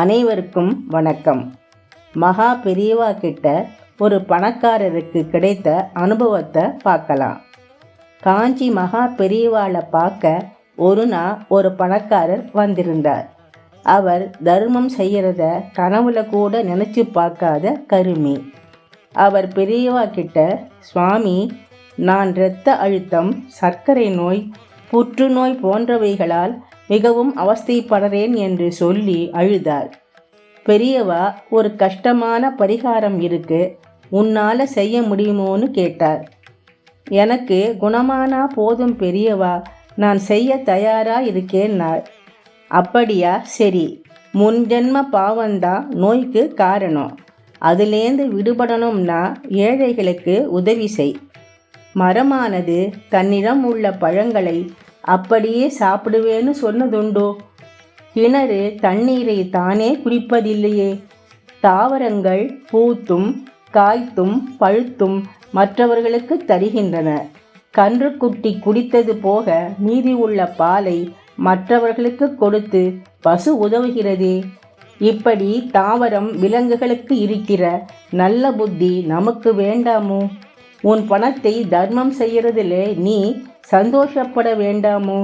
அனைவருக்கும் வணக்கம். மகா பெரியவா கிட்ட ஒரு பணக்காரருக்கு கிடைத்த அனுபவத்தை பார்க்கலாம். காஞ்சி மகா பெரியவாளை பார்க்க ஒரு நாள் ஒரு பணக்காரர் வந்திருந்தார். அவர் தர்மம் செய்கிறத கனவுல கூட நினச்சி பார்க்காத கருமி. அவர் பெரியவா கிட்ட சுவாமி நான் இரத்த அழுத்தம் சர்க்கரை நோய் புற்றுநோய் போன்றவைகளால் மிகவும் அவஸ்தைப்படுறேன் என்று சொல்லி அழுதார் பெரியவா ஒரு கஷ்டமான பரிகாரம் இருக்கு. உன்னால் செய்ய முடியுமோன்னு கேட்டார் எனக்கு குணமானா போதும் பெரியவா நான் செய்ய தயாரா இருக்கேன்னார் அப்படியா சரி. முன் ஜென்ம பாவம்தான் நோய்க்கு காரணம். அதுலேருந்து விடுபடணும்னா ஏழைகளுக்கு உதவி செய். மரமானது தன்னிடம் உள்ள பழங்களை அப்படியே சாப்பிடுவேன்னு சொன்னதுண்டோ? கிணறு தண்ணீரை தானே குடிப்பதில்லையே. தாவரங்கள் பூத்தும் காய்த்தும் பழுத்தும் மற்றவர்களுக்கு தருகின்றன. கன்றுக்குட்டி குடித்தது போக மீதி உள்ள பாலை மற்றவர்களுக்கு கொடுத்து பசு உதவுகிறதே. இப்படி தாவரம் விலங்குகளுக்கு இருக்கிற நல்ல புத்தி நமக்கு வேண்டாமோ? உன் பணத்தை தர்மம் செய்யறதுல நீ சந்தோஷப்பட வேண்டாமோ?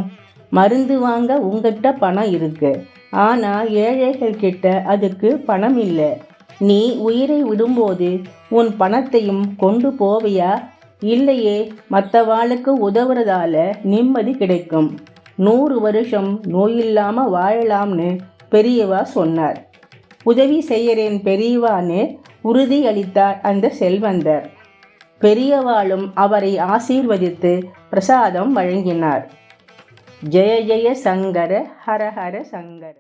மருந்து வாங்க உங்ககிட்ட பணம் இருக்கு. ஆனா ஏழைகள் கிட்ட அதுக்கு பணம் இல்லை. நீ உயிரை விடும்போது உன் பணத்தையும் கொண்டு போவியா? இல்லையே மற்றவாளுக்கு உதவுறதால நிம்மதி கிடைக்கும். நூறு வருஷம் நோயில்லாமல் வாழலாம்னு பெரியவா சொன்னார். உதவி செய்கிறேன் பெரியவான்னு உறுதியளித்தார் அந்த செல்வந்தர். பெரியவாளும் அவரை ஆசீர்வதித்து பிரசாதம் வழங்கினார். ஜெய ஜெய சங்கர ஹர ஹர சங்கர.